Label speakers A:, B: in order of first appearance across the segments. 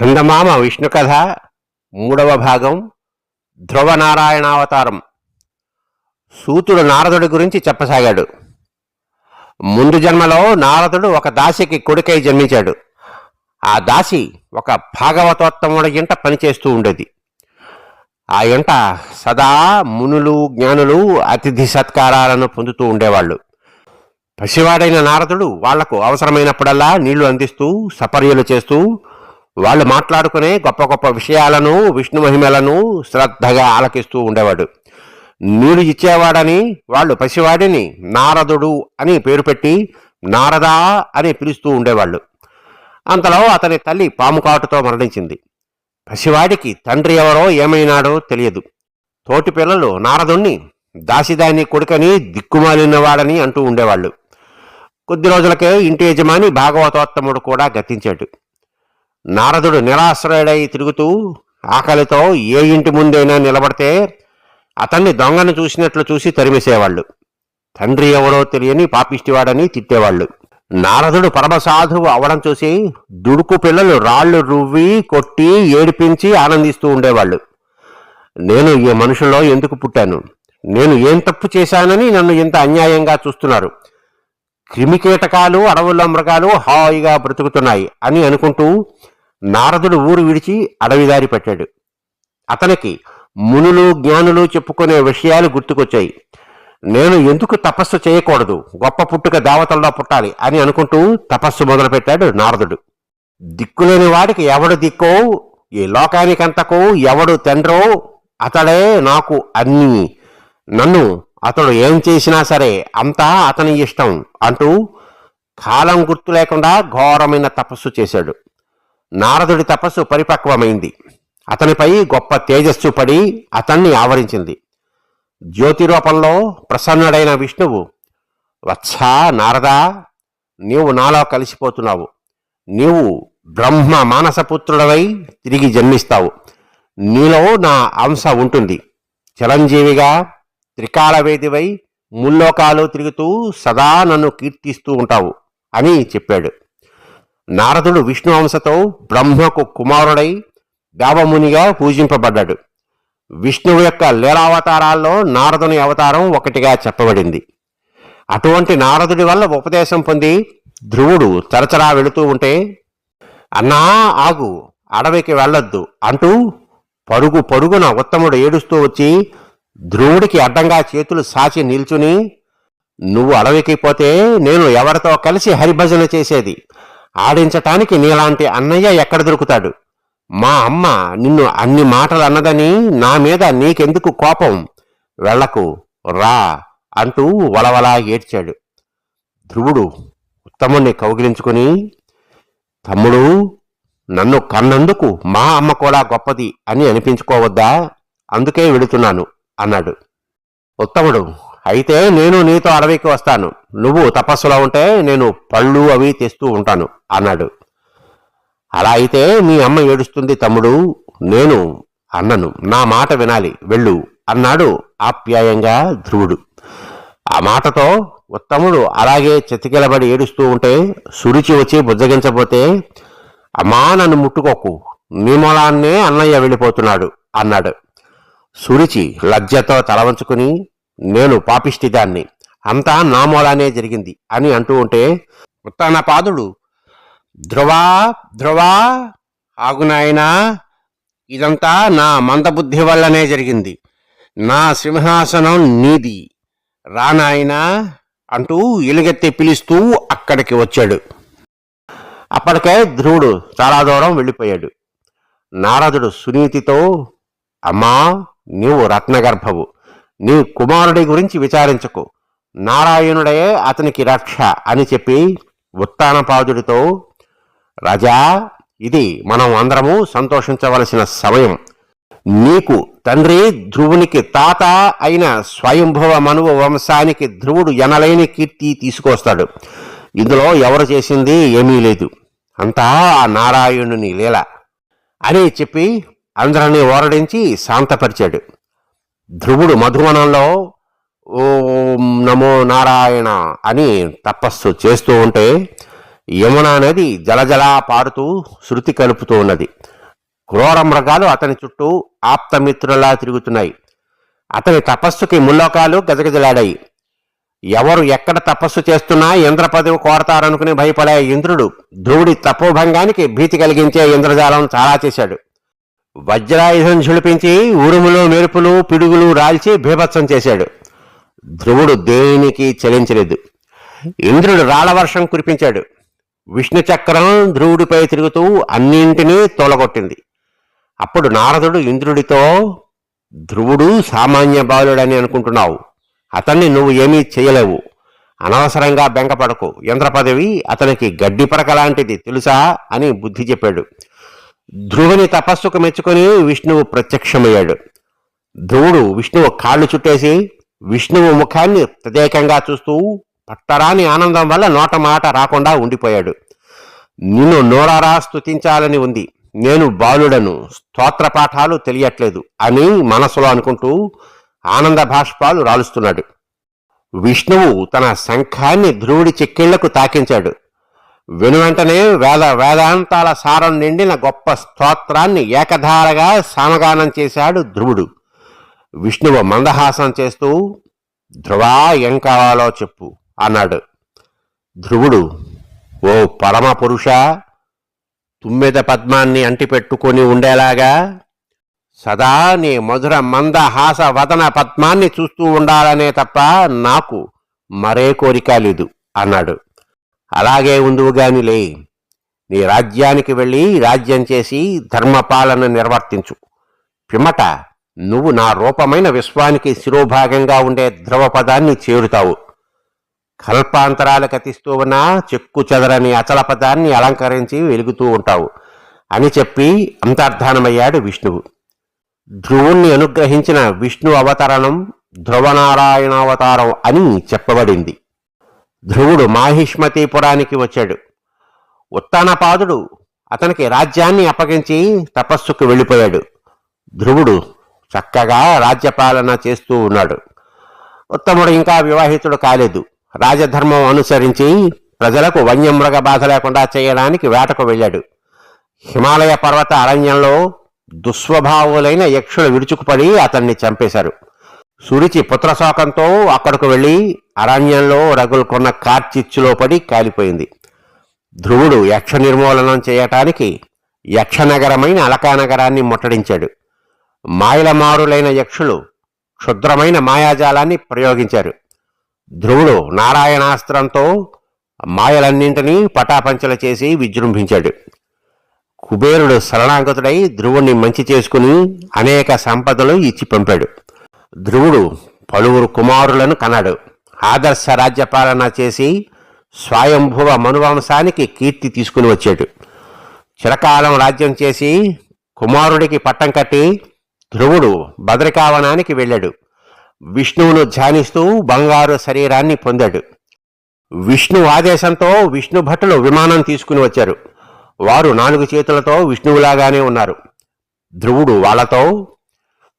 A: చందమామ విష్ణు కథ మూడవ భాగం ధ్రువ నారాయణావతారం సూతుడు నారదుడి గురించి చెప్పసాగాడు. ముందు జన్మలో నారదుడు ఒక దాసికి కొడుకై జన్మించాడు. ఆ దాసి ఒక భాగవతోత్తముడి ఇంట పనిచేస్తూ ఉండేది. ఆ ఇంట సదా మునులు జ్ఞానులు అతిథి సత్కారాలను పొందుతూ ఉండేవాళ్ళు. పసివాడైన నారదుడు వాళ్ళకు అవసరమైనప్పుడల్లా నీళ్ళు అందిస్తూ సపర్యలు చేస్తూ వాళ్ళు మాట్లాడుకునే గొప్ప గొప్ప విషయాలను విష్ణు మహిమలను శ్రద్ధగా ఆలకిస్తూ ఉండేవాడు. నీరు ఇచ్చేవాడని వాళ్ళు పసివాడిని నారదుడు అని పేరు పెట్టి నారదా అని పిలుస్తూ ఉండేవాళ్ళు. అంతలో అతని తల్లి పాముకాటుతో మరణించింది. పసివాడికి తండ్రి ఎవరో ఏమైనాడో తెలియదు. తోటి పిల్లలు నారదుణ్ణి దాసిదాని కొడుకని దిక్కుమాలినవాడని అంటూ ఉండేవాళ్ళు. కొద్ది రోజులకే ఇంటి యజమాని భాగవతోత్తముడు కూడా గతించాడు. నారదుడు నిరాశ్రయుడై తిరుగుతూ ఆకలితో ఏ ఇంటి ముందైనా నిలబడితే అతన్ని దొంగను చూసినట్లు చూసి తరిమేసేవాళ్ళు. తండ్రి ఎవరో తెలియని పాపిష్టివాడని తిట్టేవాళ్ళు. నారదుడు పరమసాధువు అవడం చూసి దుడుకు పిల్లలు రాళ్ళు రువ్వి కొట్టి ఏడిపించి ఆనందిస్తూ ఉండేవాళ్ళు. నేను ఈ మనుషుల్లో ఎందుకు పుట్టాను? నేను ఏం తప్పు చేశానని నన్ను ఇంత అన్యాయంగా చూస్తున్నారు. క్రిమికీటకాలు అడవుల్లో మృగాలు హాయిగా బ్రతుకుతున్నాయి అని అనుకుంటూ నారదుడు ఊరు విడిచి అడవిదారి పెట్టాడు. అతనికి మునులు జ్ఞానులు చెప్పుకునే విషయాలు గుర్తుకొచ్చాయి. నేను ఎందుకు తపస్సు చేయకూడదు? గొప్ప పుట్టుక దేవతల్లో పుట్టాలి అని అనుకుంటూ తపస్సు మొదలుపెట్టాడు నారదుడు. దిక్కులేని వాడికి ఎవడు దిక్కో ఈ లోకానికంతకు ఎవడు తండ్రో అతడే నాకు అన్ని. నన్ను అతడు ఏం చేసినా సరే అంతా అతని ఇష్టం అంటూ కాలం గుర్తు లేకుండా ఘోరమైన తపస్సు చేశాడు. నారదుడి తపస్సు పరిపక్వమైంది. అతనిపై గొప్ప తేజస్సు పడి అతన్ని ఆవరించింది. జ్యోతి రూపంలో ప్రసన్నుడైన విష్ణువు వత్సా నారదా నీవు నాలో కలిసిపోతున్నావు. నీవు బ్రహ్మ మానసపుత్రుడవై తిరిగి జన్మిస్తావు. నీలో నా అంశ ఉంటుంది. చిరంజీవిగా త్రికాలవేదివై ముల్లోకాలు తిరుగుతూ సదా నన్ను కీర్తిస్తూ ఉంటావు అని చెప్పాడు. నారదుడు విష్ణువంశతో బ్రహ్మకు కుమారుడై దేవమునిగా పూజింపబడ్డాడు. విష్ణువు యొక్క లీలావతారాల్లో నారదుని అవతారం ఒకటిగా చెప్పబడింది. అటువంటి నారదుడి వల్ల ఉపదేశం పొంది ధ్రువుడు తరచరా వెళుతూ ఉంటే అన్నా ఆగు అడవికి వెళ్ళొద్దు అంటూ పరుగు పరుగున ఉత్తముడు ఏడుస్తూ వచ్చి ధ్రువుడికి అడ్డంగా చేతులు సాచి నిల్చుని నువ్వు అడవికి పోతే నేను ఎవరితో కలిసి హరిభజన చేసేది? ఆడించటానికి నీలాంటి అన్నయ్య ఎక్కడ దొరుకుతాడు? మా అమ్మ నిన్ను అన్ని మాటలు అన్నదని నా మీద నీకెందుకు కోపం? వెళ్ళకు రా అంటూ వలవలా ఏడ్చాడు. ధ్రువుడు ఉత్తముణ్ణి కౌగిలించుకుని తమ్ముడు నన్ను కన్నందుకు మా అమ్మ కూడా గొప్పది అని అనిపించుకోవద్దా? అందుకే వెళుతున్నాను అన్నాడు. ఉత్తముడు అయితే నేను నీతో అడవికి వస్తాను. నువ్వు తపస్సులో ఉంటే నేను పళ్ళు అవి తెస్తూ ఉంటాను అన్నాడు. అలా అయితే మీ అమ్మ ఏడుస్తుంది తమ్ముడు నేను అన్నను. నా మాట వినాలి వెళ్ళు అన్నాడు ఆప్యాయంగా ధ్రువుడు. ఆ మాటతో ఉత్తముడు అలాగే చెతికిలబడి ఏడుస్తూ ఉంటే సురుచి వచ్చి బుజ్జగించబోతే అమ్మా నన్ను ముట్టుకోకు. నీ మూలాన్నే అన్నయ్య వెళ్ళిపోతున్నాడు అన్నాడు. సురుచి లజ్జతో తలవంచుకుని నేను పాపిష్టిదాన్ని. అంతా నా మూలానే జరిగింది అని అంటూ ఉంటే ఉత్తానపాదుడు ధ్రువా ధ్రువా ఆగునాయనా ఇదంతా నా మందబుద్ధి వల్లనే జరిగింది. నా సింహాసనం నీది. రానాయనా అంటూ ఎలుగెత్తి పిలుస్తూ అక్కడికి వచ్చాడు. అప్పటికే ధ్రువుడు చాలా దూరం వెళ్ళిపోయాడు. నారదుడు సునీతితో అమ్మా నీవు రత్నగర్భవు. నీ కుమారుడి గురించి విచారించకు. నారాయణుడే అతనికి రక్ష అని చెప్పి ఉత్తానపాదుడితో రాజా ఇది మనం అందరము సంతోషించవలసిన సమయం. నీకు తండ్రి ధ్రువునికి తాత అయిన స్వయంభవ మనువు వంశానికి ధ్రువుడు ఎనలేని కీర్తి తీసుకొస్తాడు. ఇందులో ఎవరు చేసింది ఏమీ లేదు. అంతా ఆ నారాయణుని లీల అని చెప్పి అందరినీ ఓరడించి శాంతపరిచాడు. ధ్రువుడు మధువనంలో ఓం నమో నారాయణ అని తపస్సు చేస్తూ ఉంటే యమున అనేది జలజలా పారుతూ శృతి కలుపుతూ ఉన్నది. క్రూర మృగాలు అతని చుట్టూ ఆప్తమిత్రులా తిరుగుతున్నాయి. అతని తపస్సుకి ముల్లోకాలు గజగజలాడాయి. ఎవరు ఎక్కడ తపస్సు చేస్తున్నా ఇంద్ర పదవి కోరతారనుకుని భయపడే ఇంద్రుడు ధ్రువుడి తపోభంగానికి భీతి కలిగించే ఇంద్రజాలం చాలా చేశాడు. వజ్రాయుధం ఝుళిపించి ఉరుములు మెరుపులు పిడుగులు రాల్చి భీభత్సం చేశాడు. ధ్రువుడు దేనికి చలించలేదు. ఇంద్రుడు రాళ్ళవర్షం కురిపించాడు. విష్ణు చక్రం ధ్రువుడిపై తిరుగుతూ అన్నింటినీ తోలగొట్టింది. అప్పుడు నారదుడు ఇంద్రుడితో ధ్రువుడు సామాన్య బాలుడని అనుకుంటున్నావు. అతన్ని నువ్వు ఏమీ చేయలేవు. అనవసరంగా బెంగపడకు. యంత్ర పదవి అతనికి గడ్డి పరక లాంటిది తెలుసా? అని బుద్ధి చెప్పాడు. ధ్రువుని తపస్సుకు మెచ్చుకొని విష్ణువు ప్రత్యక్షమయ్యాడు. ధ్రువుడు విష్ణువు కాళ్ళు చుట్టేసి విష్ణువు ముఖాన్ని ప్రత్యేకంగా చూస్తూ పట్టరాని ఆనందం వల్ల నోట మాట రాకుండా ఉండిపోయాడు. నిన్ను నోరారా స్తుతించాలని ఉంది. నేను బాలుడను స్తోత్ర పాఠాలు తెలియట్లేదు అని మనసులో అనుకుంటూ ఆనంద భాష్పాలు రాలుస్తున్నాడు. విష్ణువు తన శంఖాన్ని ధ్రువుడి చెక్కిళ్ళకు తాకించాడు. వెనువెంటనే వేద వేదాంతాల సారం నిండిన గొప్ప స్తోత్రాన్ని ఏకధారగా సామగానం చేశాడు ధ్రువుడు. విష్ణువు మందహాసం చేస్తూ ధ్రువా ఏం కావాలో చెప్పు అన్నాడు. ధ్రువుడు ఓ పరమ పురుష తుమ్మెద పద్మాన్ని అంటిపెట్టుకొని ఉండేలాగా సదా నీ మధుర మందహాస వదన పద్మాన్ని చూస్తూ ఉండాలనే తప్ప నాకు మరే కోరిక లేదు అన్నాడు. అలాగే ఉందువుగాని లే నీ రాజ్యానికి వెళ్ళి రాజ్యం చేసి ధర్మపాలన నిర్వర్తించు. పిమ్మట నువ్వు నా రూపమైన విశ్వానికి శిరోభాగంగా ఉండే ధ్రువపదాన్ని చేరుతావు. కల్పాంతరాలు కతిస్తూ ఉన్న చెక్కు చెదరని అచల పదాన్ని అలంకరించి వెలుగుతూ ఉంటావు. అని చెప్పి అంతర్ధానమయ్యాడు విష్ణువు. ధ్రువుణ్ణి అనుగ్రహించిన విష్ణు అవతరణం ధ్రువనారాయణావతారం అని చెప్పబడింది. ధ్రువుడు మాహిష్మతీపురానికి వచ్చాడు. ఉత్తానపాదుడు అతనికి రాజ్యాన్ని అప్పగించి తపస్సుకు వెళ్ళిపోయాడు. ధ్రువుడు చక్కగా రాజ్యపాలన చేస్తూ ఉన్నాడు. ఉత్తముడు ఇంకా వివాహితుడు కాలేదు. రాజధర్మం అనుసరించి ప్రజలకు వన్యమృగ బాధ లేకుండా చేయడానికి వేటకు వెళ్ళాడు. హిమాలయ పర్వత అరణ్యంలో దుస్వభావులైన యక్షులు విరుచుకుపడి అతన్ని చంపేశారు. సురిచి పుత్రశోకంతో అక్కడకు వెళ్ళి అరణ్యంలో రగులుకున్న కార్చిచ్చులో పడి కాలిపోయింది. ధ్రువుడు యక్ష నిర్మూలనం చేయటానికి యక్షనగరమైన అలకానగరాన్ని ముట్టడించాడు. మాయలమారులైన యక్షులు క్షుద్రమైన మాయాజాలాన్ని ప్రయోగించారు. ధ్రువుడు నారాయణాస్త్రంతో మాయలన్నింటినీ పటాపంచల చేసి విజృంభించాడు. కుబేరుడు శరణాగతుడై ధ్రువుణ్ణి మంచి చేసుకుని అనేక సంపదలు ఇచ్చి పంపాడు ధ్రువుడు పలువురు కుమారులను కన్నాడు. ఆదర్శ రాజ్యపాలన చేసి స్వయంభువ మనువంశానికి కీర్తి తీసుకుని వచ్చాడు. చిరకాలం రాజ్యం చేసి కుమారుడికి పట్టం కట్టి ధ్రువుడు భద్రికావనానికి వెళ్ళాడు. విష్ణువును ధ్యానిస్తూ బంగారు శరీరాన్ని పొందాడు. విష్ణు ఆదేశంతో విష్ణు భటులు విమానం తీసుకుని వచ్చారు. వారు నాలుగు చేతులతో విష్ణువులాగానే ఉన్నారు. ధ్రువుడు వాళ్ళతో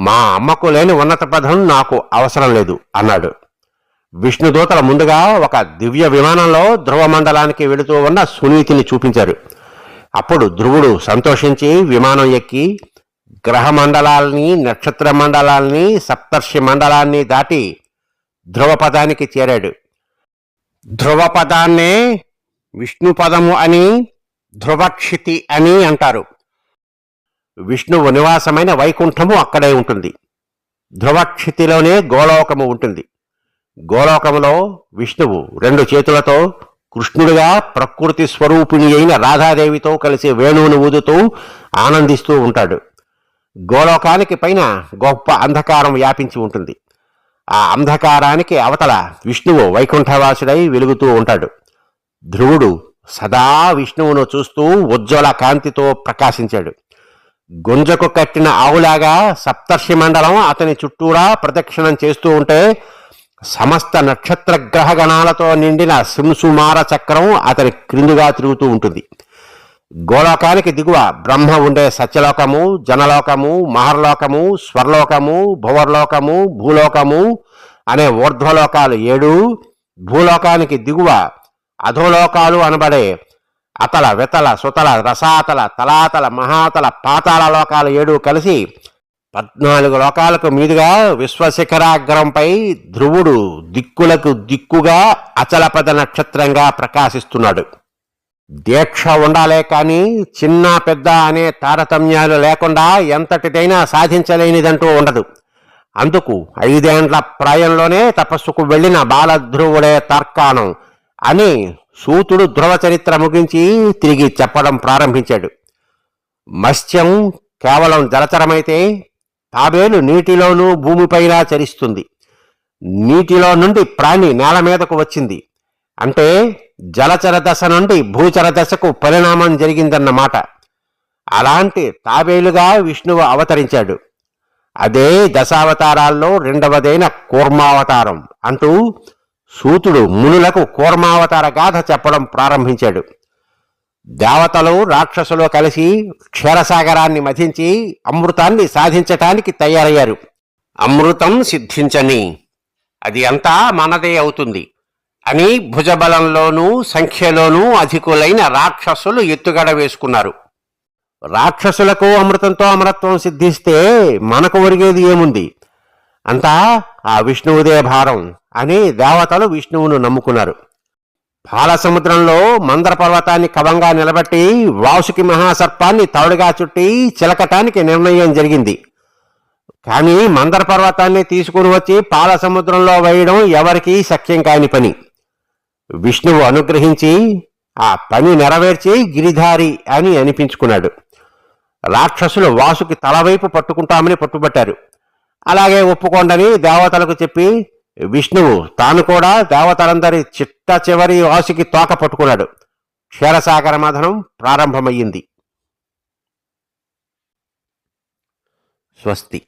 A: మా అమ్మకు లేని ఉన్నత పదం నాకు అవసరం లేదు అన్నాడు. విష్ణుదూతల ముందుగా ఒక దివ్య విమానంలో ధ్రువ మండలానికి వెళుతూ ఉన్న సునీతిని చూపించారు. అప్పుడు ధ్రువుడు సంతోషించి విమానం ఎక్కి గ్రహ మండలాల్ని నక్షత్ర మండలాల్ని సప్తర్షి మండలాన్ని దాటి ధ్రువపదానికి చేరాడు. ధ్రువపదాన్నే విష్ణుపదము అని ధ్రువక్షితి అని అంటారు. విష్ణువు నివాసమైన వైకుంఠము అక్కడే ఉంటుంది. ధ్రువక్షితిలోనే గోలోకము ఉంటుంది. గోలోకములో విష్ణువు రెండు చేతులతో కృష్ణుడిగా ప్రకృతి స్వరూపిణి అయిన రాధాదేవితో కలిసి వేణువును ఊదుతూ ఆనందిస్తూ ఉంటాడు. గోలోకానికి పైన గొప్ప అంధకారం వ్యాపించి ఉంటుంది. ఆ అంధకారానికి అవతల విష్ణువు వైకుంఠవాసుడై వెలుగుతూ ఉంటాడు. ధ్రువుడు సదా విష్ణువును చూస్తూ ఉజ్వల కాంతితో ప్రకాశించాడు. గుంజకు కట్టిన ఆవులాగా సప్తర్షి మండలం అతని చుట్టూరా ప్రదక్షిణం చేస్తూ ఉంటే సమస్త నక్షత్ర గ్రహ గణాలతో నిండిన సింసుమార చక్రం అతని క్రిందుగా తిరుగుతూ ఉంటుంది. గోలోకానికి దిగువ బ్రహ్మ ఉండే సత్యలోకము జనలోకము మహర్లోకము స్వర్లోకము భువర్లోకము భూలోకము అనే ఊర్ధ్వలోకాలు ఏడు. భూలోకానికి దిగువ అధోలోకాలు అనబడే అతల వెతల సుతల రసాతల తలాతల మహాతల పాతాల లోకాలు ఏడు కలిసి పద్నాలుగు లోకాలకు మీదుగా విశ్వశిఖరాగ్రంపై ధ్రువుడు దిక్కులకు దిక్కుగా అచలపద నక్షత్రంగా ప్రకాశిస్తున్నాడు. దీక్ష ఉండాలే కానీ చిన్న పెద్ద అనే తారతమ్యాలు లేకుండా ఎంతటిదైనా సాధించలేనిదంటూ ఉండదు. అందుకు ఐదేండ్ల ప్రాయంలోనే తపస్సుకు వెళ్ళిన బాలధ్రువుడే తర్కాణం అని సూతుడు ధ్రువ చరిత్ర ముగించి తిరిగి చెప్పడం ప్రారంభించాడు. మత్స్యం కేవలం జలచరమైతే తాబేలు నీటిలోనూ భూమిపైన చరిస్తుంది. నీటిలో నుండి ప్రాణి నేల మీదకు వచ్చింది. అంటే జలచర దశ నుండి భూచర దశకు పరిణామం జరిగిందన్నమాట. అలాంటి తాబేలుగా విష్ణువు అవతరించాడు. అదే దశావతారాల్లో రెండవదైన కూర్మావతారం అంటూ సూతుడు మునులకు కూర్మావతార గాథ చెప్పడం ప్రారంభించాడు. దేవతలు రాక్షసులు కలిసి క్షీరసాగరాన్ని మధించి అమృతాన్ని సాధించటానికి తయారయ్యారు. అమృతం సిద్ధించని అది అంతా మనదే అవుతుంది అని భుజబలంలోనూ సంఖ్యలోనూ అధికులైన రాక్షసులు ఎత్తుగడ వేసుకున్నారు. రాక్షసులకు అమృతంతో అమరత్వం సిద్ధిస్తే మనకు ఒరిగేది ఏముంది? అంతా ఆ విష్ణువుదే భారం. అని దేవతలు విష్ణువును నమ్ముకున్నారు. పాలసముద్రంలో మందర పర్వతాన్ని కవంగా నిలబెట్టి వాసుకి మహాసర్పాన్ని తౌడుగా చుట్టి చిలకటానికి నిర్ణయం జరిగింది. కానీ మందర పర్వతాన్ని తీసుకుని వచ్చి పాలసముద్రంలో వేయడం ఎవరికీ శక్యం కాని పని. విష్ణువు అనుగ్రహించి ఆ పని నెరవేర్చి గిరిధారి అని అనిపించుకున్నాడు. రాక్షసులు వాసుకి తలవైపు పట్టుకుంటామని పట్టుబట్టారు. అలాగే ఒప్పుకోండని దేవతలకు చెప్పి విష్ణువు తాను కూడా దేవతలందరి చిట్ట చివరి వాసుకి తోక పట్టుకున్నాడు. క్షీరసాగర మథనం ప్రారంభమయ్యింది. స్వస్తి.